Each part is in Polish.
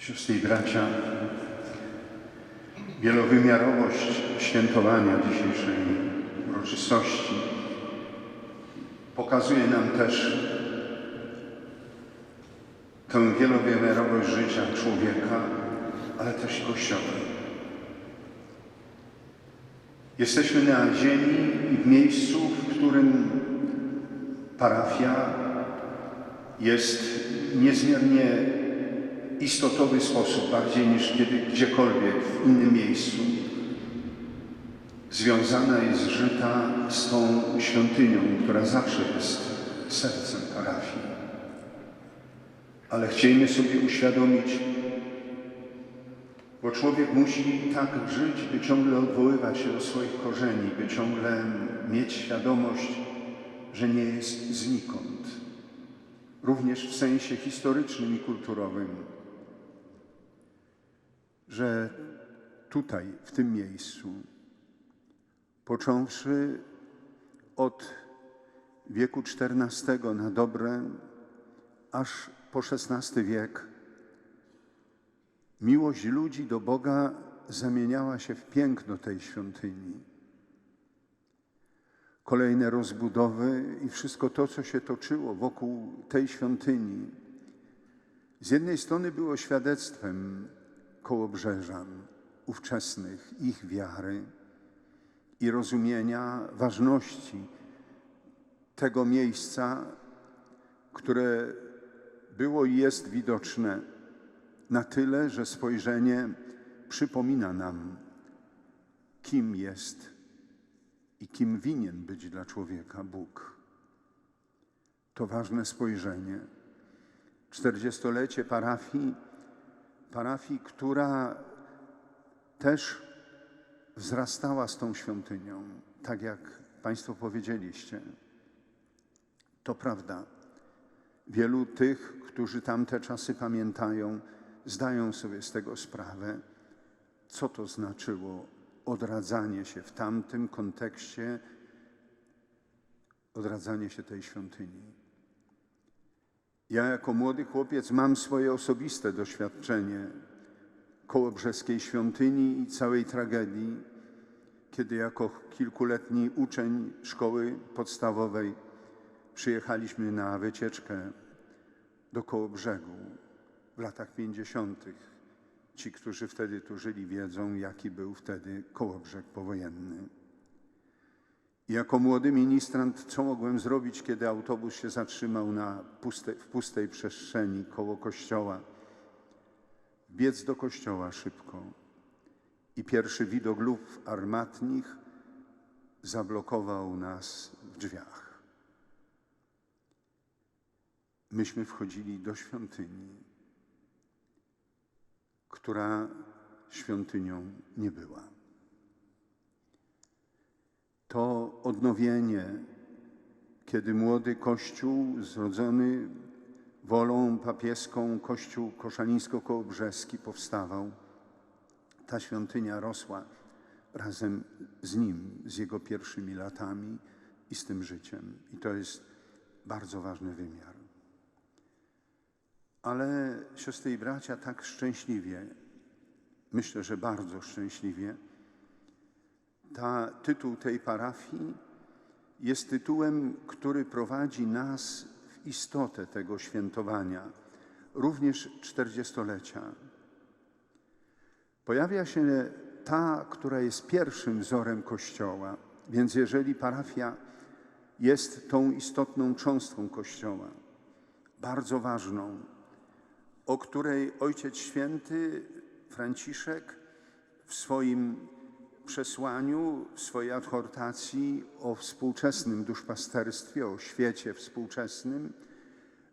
Siostry i bracia, wielowymiarowość świętowania dzisiejszej uroczystości pokazuje nam też tę wielowymiarowość życia człowieka, ale też Kościoła. Jesteśmy na ziemi i w miejscu, w którym parafia jest niezmiernie istotowy sposób, bardziej niż kiedy gdziekolwiek w innym miejscu, związana jest żyta z tą świątynią, która zawsze jest sercem parafii. Ale chcielibyśmy sobie uświadomić, bo człowiek musi tak żyć, by ciągle odwoływać się do swoich korzeni, by ciągle mieć świadomość, że nie jest znikąd. Również w sensie historycznym i kulturowym. Że tutaj, w tym miejscu, począwszy od wieku XIV na dobre, aż po XVI wiek, miłość ludzi do Boga zamieniała się w piękno tej świątyni. Kolejne rozbudowy i wszystko to, co się toczyło wokół tej świątyni, z jednej strony było świadectwem kołobrzeżan ówczesnych, ich wiary i rozumienia ważności tego miejsca, które było i jest widoczne na tyle, że spojrzenie przypomina nam, kim jest i kim winien być dla człowieka Bóg. To ważne spojrzenie. Czterdziestolecie parafii, parafii, która też wzrastała z tą świątynią, tak jak Państwo powiedzieliście. To prawda. Wielu tych, którzy tamte czasy pamiętają, zdają sobie z tego sprawę, co to znaczyło odradzanie się w tamtym kontekście, odradzanie się tej świątyni. Ja jako młody chłopiec mam swoje osobiste doświadczenie kołobrzeskiej świątyni i całej tragedii, kiedy jako kilkuletni uczeń szkoły podstawowej przyjechaliśmy na wycieczkę do Kołobrzegu w latach 50. Ci, którzy wtedy tu żyli, wiedzą, jaki był wtedy Kołobrzeg powojenny. Jako młody ministrant, co mogłem zrobić, kiedy autobus się zatrzymał na puste, w pustej przestrzeni koło kościoła? Biec do kościoła szybko. I pierwszy widok lub armatnich zablokował nas w drzwiach. Myśmy wchodzili do świątyni, która świątynią nie była. To odnowienie, kiedy młody Kościół zrodzony wolą papieską, Kościół koszalińsko-kołobrzeski powstawał, ta świątynia rosła razem z nim, z jego pierwszymi latami i z tym życiem. I to jest bardzo ważny wymiar. Ale siostry i bracia, tak szczęśliwie, myślę, że bardzo szczęśliwie, ta, tytuł tej parafii jest tytułem, który prowadzi nas w istotę tego świętowania, również czterdziestolecia. Pojawia się ta, która jest pierwszym wzorem Kościoła, więc jeżeli parafia jest tą istotną cząstką Kościoła, bardzo ważną, o której Ojciec Święty Franciszek w swoim przesłaniu, swojej adhortacji o współczesnym duszpasterstwie, o świecie współczesnym,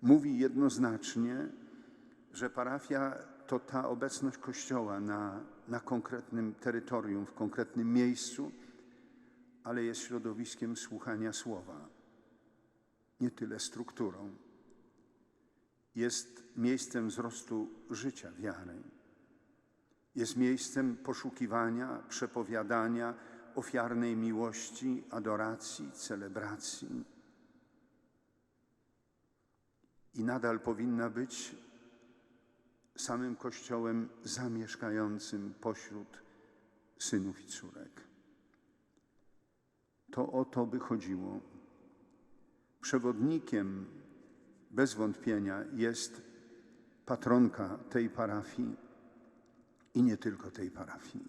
mówi jednoznacznie, że parafia to ta obecność Kościoła na, na konkretnym terytorium, w konkretnym miejscu, ale jest środowiskiem słuchania słowa, nie tyle strukturą. Jest miejscem wzrostu życia wiary. Jest miejscem poszukiwania, przepowiadania ofiarnej miłości, adoracji, celebracji. I nadal powinna być samym Kościołem zamieszkającym pośród synów i córek. To o to by chodziło. Przewodnikiem bez wątpienia jest patronka tej parafii i nie tylko tej parafii,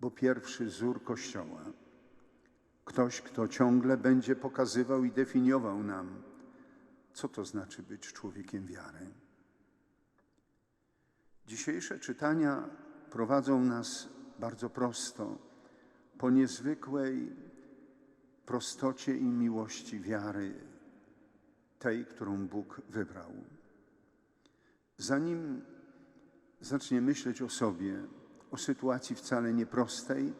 bo pierwszy wzór Kościoła, ktoś, kto ciągle będzie pokazywał i definiował nam, co to znaczy być człowiekiem wiary. Dzisiejsze czytania prowadzą nas bardzo prosto po niezwykłej prostocie i miłości wiary, tej, którą Bóg wybrał. Zanim zacznie myśleć o sobie, o sytuacji wcale nieprostej,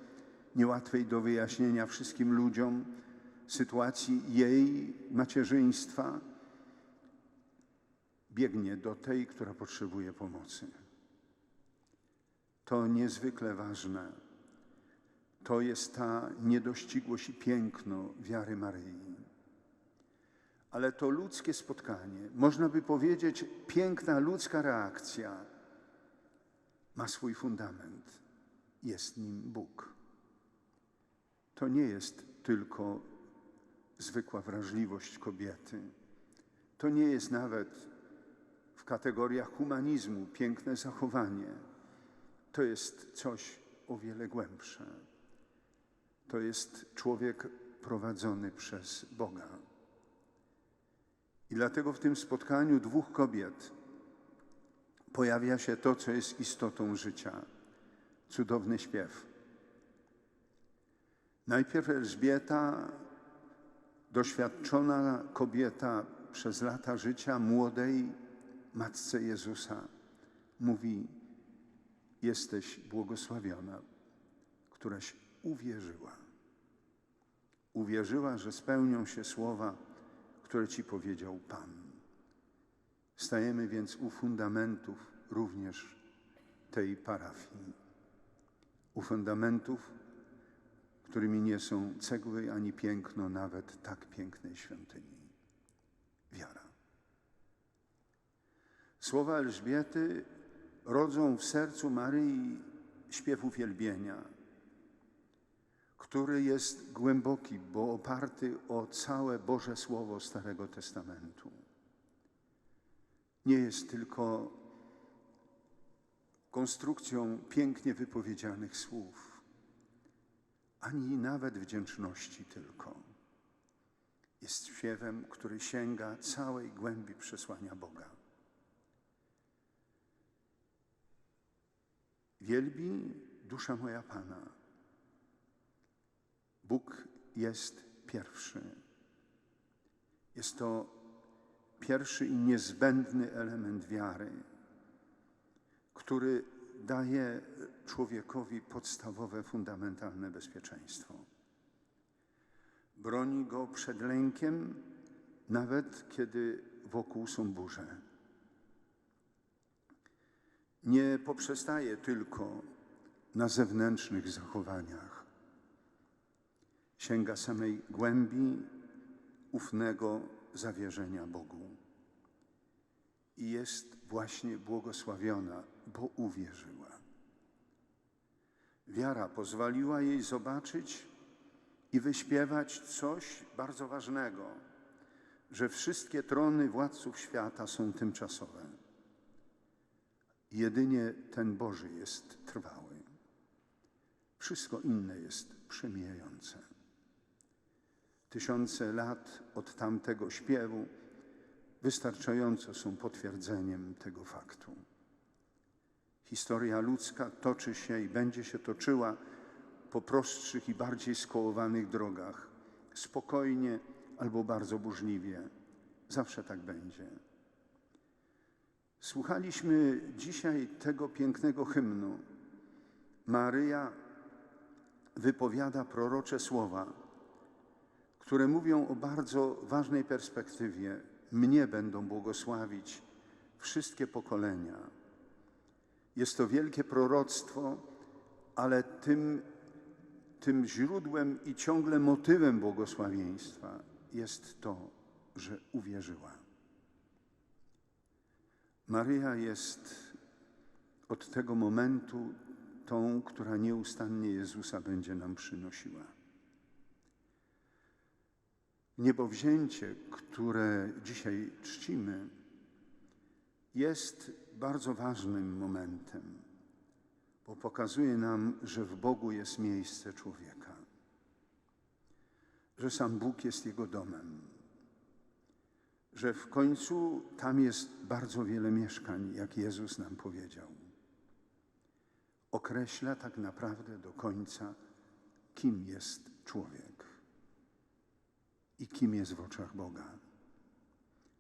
niełatwej do wyjaśnienia wszystkim ludziom, sytuacji jej macierzyństwa, biegnie do tej, która potrzebuje pomocy. To niezwykle ważne. To jest ta niedościgłość i piękno wiary Maryi. Ale to ludzkie spotkanie, można by powiedzieć, piękna ludzka reakcja, ma swój fundament. Jest nim Bóg. To nie jest tylko zwykła wrażliwość kobiety. To nie jest nawet w kategoriach humanizmu piękne zachowanie. To jest coś o wiele głębsze. To jest człowiek prowadzony przez Boga. I dlatego w tym spotkaniu dwóch kobiet pojawia się to, co jest istotą życia cudowny śpiew. Najpierw Elżbieta, doświadczona kobieta przez lata życia młodej matce Jezusa, mówi: Jesteś błogosławiona, któraś uwierzyła. Uwierzyła, że spełnią się słowa, które ci powiedział Pan. Stajemy więc u fundamentów również tej parafii. U fundamentów, którymi nie są cegły ani piękno nawet tak pięknej świątyni. Wiara. Słowa Elżbiety rodzą w sercu Maryi śpiew uwielbienia, który jest głęboki, bo oparty o całe Boże Słowo Starego Testamentu. Nie jest tylko konstrukcją pięknie wypowiedzianych słów, ani nawet wdzięczności tylko. Jest śpiewem, który sięga całej głębi przesłania Boga. Wielbi dusza moja Pana. Bóg jest pierwszy. Jest to pierwszy i niezbędny element wiary, który daje człowiekowi podstawowe, fundamentalne bezpieczeństwo. Broni go przed lękiem, nawet kiedy wokół są burze. Nie poprzestaje tylko na zewnętrznych zachowaniach. Sięga samej głębi ufnego zawierzenia Bogu. I jest właśnie błogosławiona, bo uwierzyła. Wiara pozwoliła jej zobaczyć i wyśpiewać coś bardzo ważnego, że wszystkie trony władców świata są tymczasowe. Jedynie ten Boży jest trwały. Wszystko inne jest przemijające. Tysiące lat od tamtego śpiewu wystarczająco są potwierdzeniem tego faktu. Historia ludzka toczy się i będzie się toczyła po prostszych i bardziej skołowanych drogach, spokojnie albo bardzo burzliwie. Zawsze tak będzie. Słuchaliśmy dzisiaj tego pięknego hymnu. Maryja wypowiada prorocze słowa, które mówią o bardzo ważnej perspektywie. Mnie będą błogosławić wszystkie pokolenia. Jest to wielkie proroctwo, ale tym, tym źródłem i ciągle motywem błogosławieństwa jest to, że uwierzyła. Maryja jest od tego momentu tą, która nieustannie Jezusa będzie nam przynosiła. Niebowzięcie, które dzisiaj czcimy, jest bardzo ważnym momentem, bo pokazuje nam, że w Bogu jest miejsce człowieka, że sam Bóg jest jego domem, że w końcu tam jest bardzo wiele mieszkań, jak Jezus nam powiedział. Określa tak naprawdę do końca, kim jest człowiek i kim jest w oczach Boga.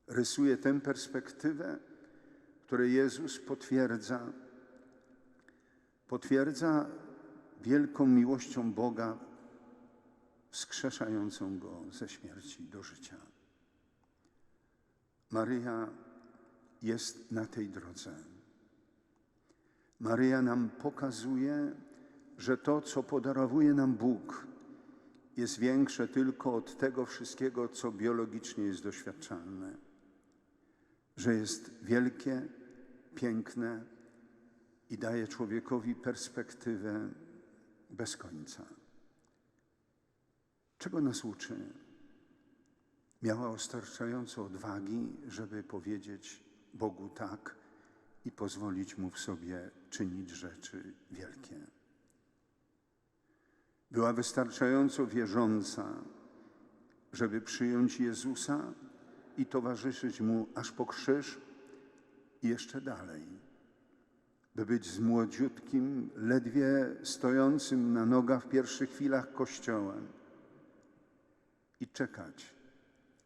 Rysuje tę perspektywę, której Jezus potwierdza, potwierdza wielką miłością Boga, wskrzeszającą Go ze śmierci do życia. Maryja jest na tej drodze. Maryja nam pokazuje, że to, co podarowuje nam Bóg, jest większe tylko od tego wszystkiego, co biologicznie jest doświadczalne. Że jest wielkie, piękne i daje człowiekowi perspektywę bez końca. Czego nas uczy? Miała wystarczająco odwagi, żeby powiedzieć Bogu tak i pozwolić mu w sobie czynić rzeczy wielkie. Była wystarczająco wierząca, żeby przyjąć Jezusa i towarzyszyć mu aż po krzyż i jeszcze dalej, by być z młodziutkim, ledwie stojącym na nogach w pierwszych chwilach Kościoła i czekać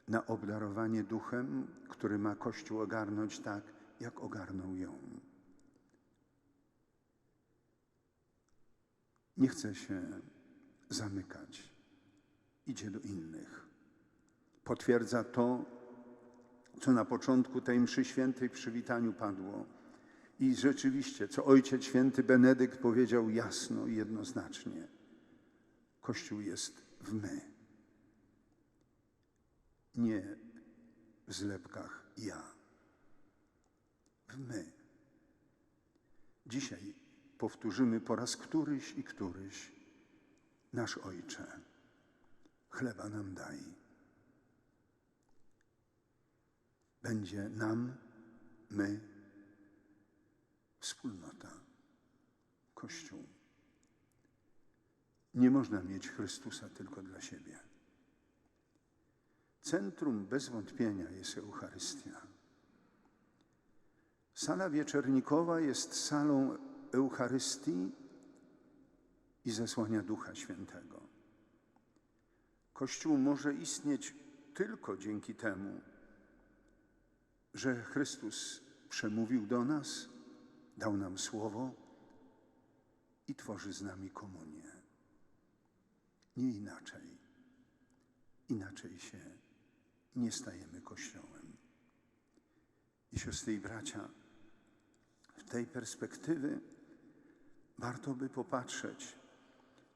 na obdarowanie duchem, który ma Kościół ogarnąć tak, jak ogarnął ją. Nie chce się zamykać, idzie do innych. Potwierdza to, co na początku tej mszy świętej w przywitaniu padło. I rzeczywiście, co Ojciec Święty Benedykt powiedział jasno i jednoznacznie: Kościół jest w my, nie w zlepkach ja. W my. Dzisiaj powtórzymy po raz któryś i któryś: Nasz Ojcze, chleba nam daj. będzie nam, my, wspólnota, Kościół. Nie można mieć Chrystusa tylko dla siebie. Centrum bez wątpienia jest Eucharystia. Sala wieczernikowa jest salą Eucharystii i zesłania Ducha Świętego. Kościół może istnieć tylko dzięki temu, że Chrystus przemówił do nas, dał nam słowo i tworzy z nami komunię. Nie inaczej. Inaczej się nie stajemy Kościołem. I siostry i bracia, w tej perspektywy warto by popatrzeć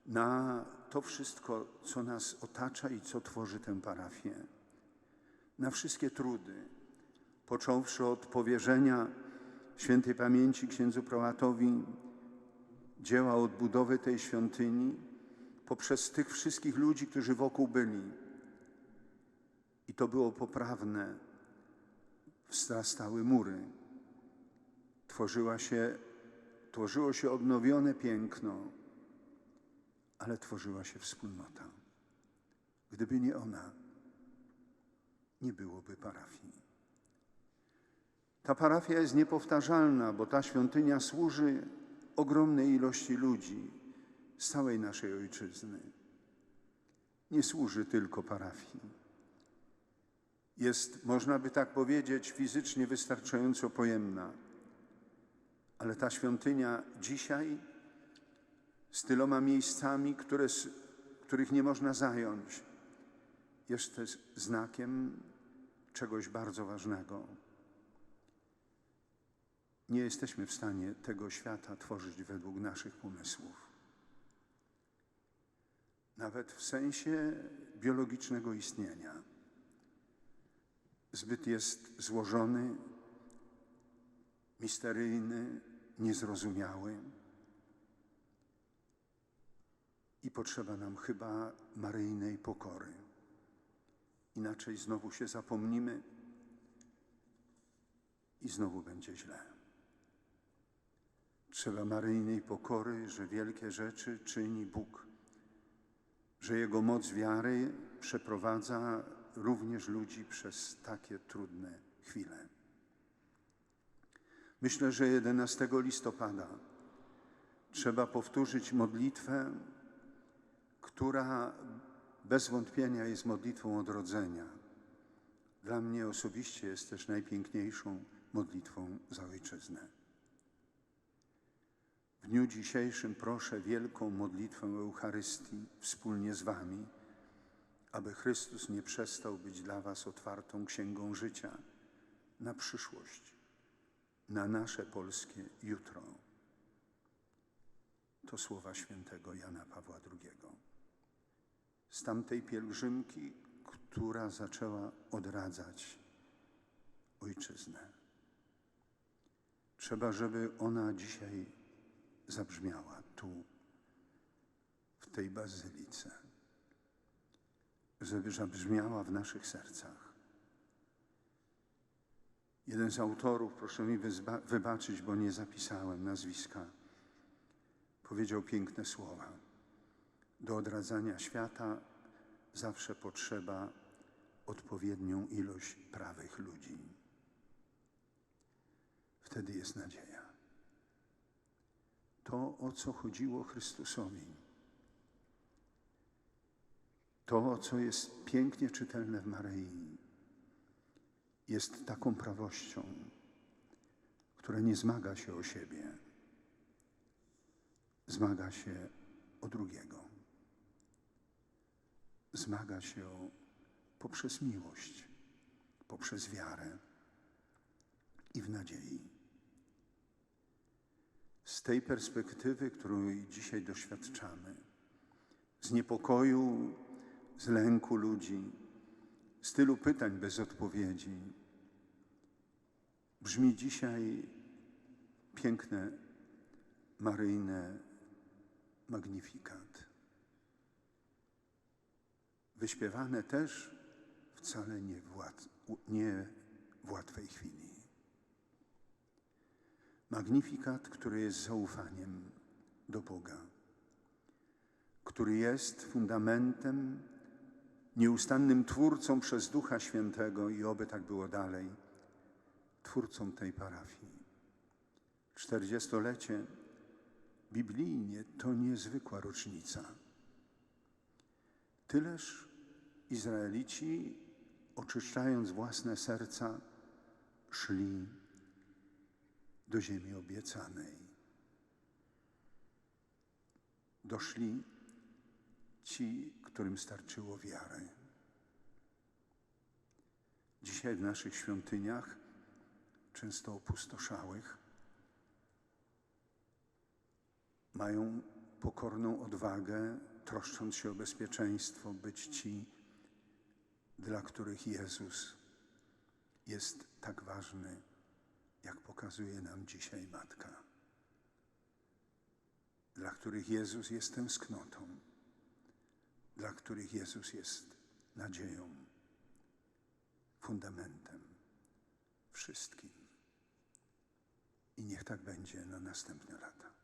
na to wszystko, co nas otacza i co tworzy tę parafię, na wszystkie trudy, począwszy od powierzenia świętej pamięci księdzu prałatowi dzieła odbudowy tej świątyni, poprzez tych wszystkich ludzi, którzy wokół byli. I to było poprawne. Wzrastały mury. Tworzyła się, tworzyło się odnowione piękno, ale tworzyła się wspólnota. Gdyby nie ona, nie byłoby parafii. Ta parafia jest niepowtarzalna, bo ta świątynia służy ogromnej ilości ludzi z całej naszej ojczyzny. Nie służy tylko parafii. Jest, można by tak powiedzieć, fizycznie wystarczająco pojemna, ale ta świątynia dzisiaj z tyloma miejscami, które, których nie można zająć, jest też znakiem czegoś bardzo ważnego nie jesteśmy w stanie tego świata tworzyć według naszych pomysłów. Nawet w sensie biologicznego istnienia. Zbyt jest złożony, misteryjny, niezrozumiały. I potrzeba nam chyba maryjnej pokory. Inaczej znowu się zapomnimy i znowu będzie źle. Trzeba maryjnej pokory, że wielkie rzeczy czyni Bóg, że Jego moc wiary przeprowadza również ludzi przez takie trudne chwile. Myślę, że 11 listopada trzeba powtórzyć modlitwę, która bez wątpienia jest modlitwą odrodzenia. Dla mnie osobiście jest też najpiękniejszą modlitwą za ojczyznę. W dniu dzisiejszym proszę wielką modlitwę Eucharystii wspólnie z Wami, aby Chrystus nie przestał być dla Was otwartą księgą życia na przyszłość, na nasze polskie jutro. To słowa świętego Jana Pawła II. Z tamtej pielgrzymki, która zaczęła odradzać ojczyznę. Trzeba, żeby ona dzisiaj zabrzmiała tu, w tej bazylice, żeby zabrzmiała w naszych sercach. Jeden z autorów, proszę mi wybaczyć, bo nie zapisałem nazwiska, powiedział piękne słowa. Do odradzania świata zawsze potrzeba odpowiednią ilość prawych ludzi. Wtedy jest nadzieja. To, o co chodziło Chrystusowi, to, co jest pięknie czytelne w Maryi, jest taką prawością, która nie zmaga się o siebie, zmaga się o drugiego. Zmaga się poprzez miłość, poprzez wiarę i w nadziei. Z tej perspektywy, której dzisiaj doświadczamy, z niepokoju, z lęku ludzi, z tylu pytań bez odpowiedzi, brzmi dzisiaj piękne, maryjne magnifikat. Wyśpiewane też wcale nie w, łat, nie w łatwej chwili. Magnifikat, który jest zaufaniem do Boga, który jest fundamentem, nieustannym twórcą przez Ducha Świętego i oby tak było dalej, twórcą tej parafii. Czterdziestolecie biblijnie to niezwykła rocznica. Tyleż Izraelici, oczyszczając własne serca, szli do ziemi obiecanej. Doszli ci, którym starczyło wiary. Dzisiaj w naszych świątyniach, często opustoszałych, mają pokorną odwagę, troszcząc się o bezpieczeństwo, być ci, dla których Jezus jest tak ważny jak pokazuje nam dzisiaj Matka, dla których Jezus jest tęsknotą, dla których Jezus jest nadzieją, fundamentem wszystkim. I niech tak będzie na następne lata.